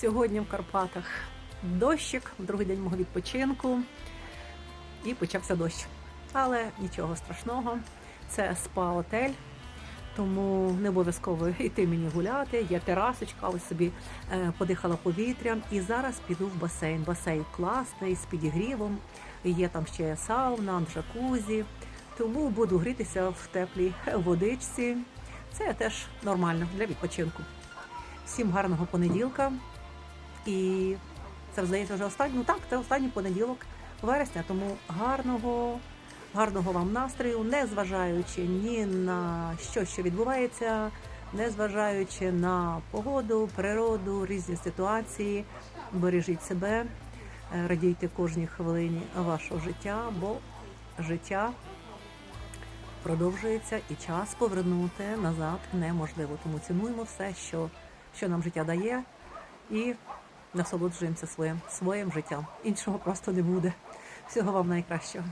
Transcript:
Сьогодні в Карпатах дощик, другий день мого відпочинку, і почався дощ. Але нічого страшного, це спа-отель, тому не обов'язково йти мені гуляти. Є терасочка, ось собі е, подихала повітрям. І зараз піду в басейн. Басейн класний, з підігрівом. Є там ще сауна, джакузі. Тому буду грітися в теплій водичці. Це теж нормально для відпочинку. Всім гарного понеділка. І це здається вже останній. Ну так, це останній понеділок вересня. Тому гарного, гарного вам настрою, не зважаючи ні на що, що відбувається, не зважаючи на погоду, природу, різні ситуації. Бережіть себе, е, радійте кожній хвилині вашого життя, бо життя продовжується і час повернути назад неможливо. Тому цінуємо все, що, що нам життя дає, і насолоджуємося своїм, своїм життям. Іншого просто не буде. Всього вам найкращого.